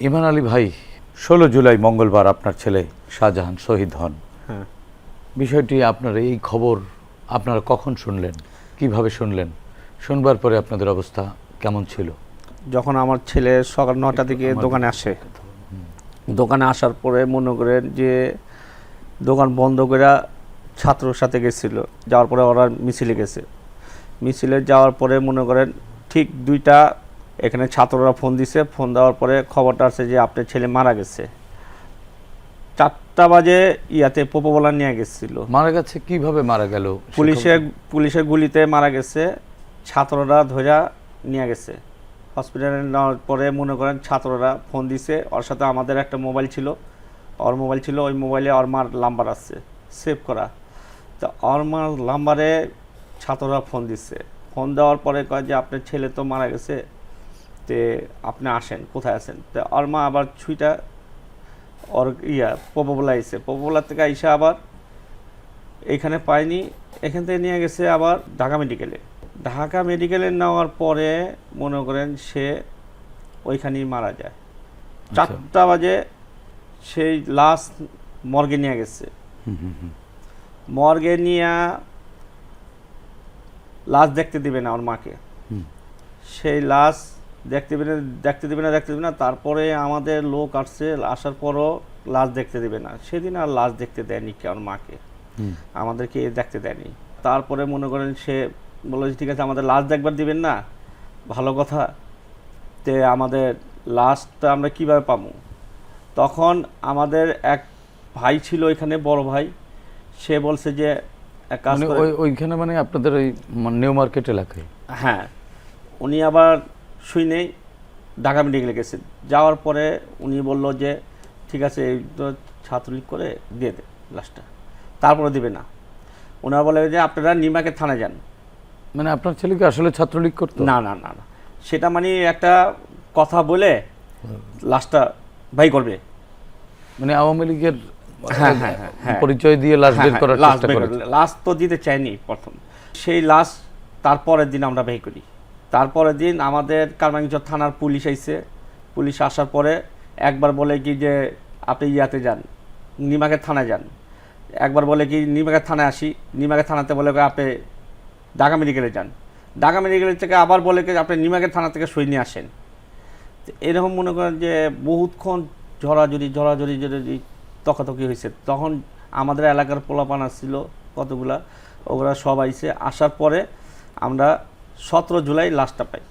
ইমান আলী ভাই ষোলো জুলাই মঙ্গলবার আপনার ছেলে শাহজাহান শহীদ হন। হ্যাঁ। বিষয়টি আপনার এই খবর আপনারা কখন শুনলেন? কীভাবে শুনলেন? শুনবার পরে আপনাদের অবস্থা কেমন ছিল? যখন আমার ছেলে সকাল নটা দিকে দোকানে আসে। দোকানে আসার পরে মনে করেন যে দোকান বন্ধ করে ছাত্রর সাথে গেছিল। যাওয়ার পরে ওরা মিছিলে গেছে। মিছিলে যাওয়ার পরে মনে করেন ঠিক দুইটা এখানে ছাত্ররা ফোন দিছে ফোন দেওয়ার পরে খবরটা আসছে যে আপনার ছেলে মারা গেছে। চারটা বাজে ইয়াতে পোপোবলা নিয়ে গেছিল। মারা গেছে? কীভাবে মারা গেল? সে পুলিশের পুলিশের গুলিতে মারা গেছে ছাত্ররা ধরা নিয়ে গেছে। হসপিটালে নেওয়ার পরে মনে করেন ছাত্ররা ফোন দিছে ওর সাথে আমাদের একটা মোবাইল ছিল। ওর মোবাইল ছিল ওই মোবাইলে ওর মার নাম্বার আছে সেভ করা। তো ওর মার নাম্বারে ছাত্ররা ফোন দিছে। ফোন দেওয়ার পরে কয় যে আপনার ছেলে তো মারা গেছে। তে আপনি আসেন কোথায় আছেন? তো ওর মা আবার ছুইটা ওর ইয়া পপোবলা আইসে পপোবলা থেকে আইসা আবার এখানে পাইনি এখান থেকে নিয়ে গেছে আবার ঢাকা মেডিকেলে। ঢাকা মেডিকেলে নেওয়ার পরে মনে করেন সে ওইখানেই মারা যায়। চারটা বাজে সেই লাস্ট মর্গে নিয়ে গেছে। হুম, হুম, হুম। মর্গে নিয়ে লাশ দেখতে দিবে না ওর মাকে। হুম। সেই লাশ দেখতে দেবে না দেখতে দেবে না দেখতে দেবে না। তারপরে আমাদের লোক আসছে আসার পরও লাশ দেখতে দেবে না। সেদিন আর লাশ দেখতে দেয়নি কে ওর মাকে। আমাদেরকে দেখতে দেয়নি। তারপরে মনে করেন সে বলল ঠিক আছে আমাদের লাশ দেখবার দিবেন না। ভালো কথা। তে আমাদের লাশটা আমরা কীভাবে পাবো? তখন আমাদের এক ভাই ছিল এখানে বড় ভাই। সে বলছে যে মানে ওই ওইখানে মানে আপনাদের ওই নিউ মার্কেট এলাকায়? হ্যাঁ। উনি আবার শুই নেই ঢাকা মেডিকেলে গেছে যাওয়ার পরে উনি বলল যে ঠিক আছে এই তো ছাত্রলীগ করে দিয়ে দে লাশটা। তারপরে দিবে না। ওনারা বলে যে আপনারা নিমাকে থানায় যান। মানে আপনার ছেলেকে আসলে ছাত্রলীগ করতো? না না না না। সেটা মানে একটা কথা বলে লাশটা ভাই করবে। মানে আওয়ামী লীগের হ্যাঁ, হ্যাঁ, হ্যাঁ। পরিচয় দিয়ে লাশ বের করার চেষ্টা করে- লাশ তো দিতে চাইনি প্রথম। সেই লাশ তারপরের দিন আমরা বের করি। তারপরের দিন আমাদের কারমাঙ্গিচর থানার পুলিশ আইছে। পুলিশ আসার পরে একবার বলে কি যে, আপনি ইয়াতে যান নিমাকের থানায় যান। একবার বলে কি নিমাকের থানায় আসি। নিমাকের থানাতে বলে আপনি ঢাকা মেডিকেলে যান। ঢাকা মেডিকেল থেকে আবার বলে কি, আপনি নিমাকের থানা থেকে সই নিয়ে আসেন এরকম মনে করেন যে, বহুতক্ষণ ঝড়াঝড়ি ঝড়াঝড়ি ঝড়াঝড়ি তকাতকি হয়েছে তখন আমাদের এলাকার পোলাপান আসছিল কতগুলা ওগুলা সব আইছে। আসার পরে আমরা সতেরো জুলাই লাস্টটা পাই।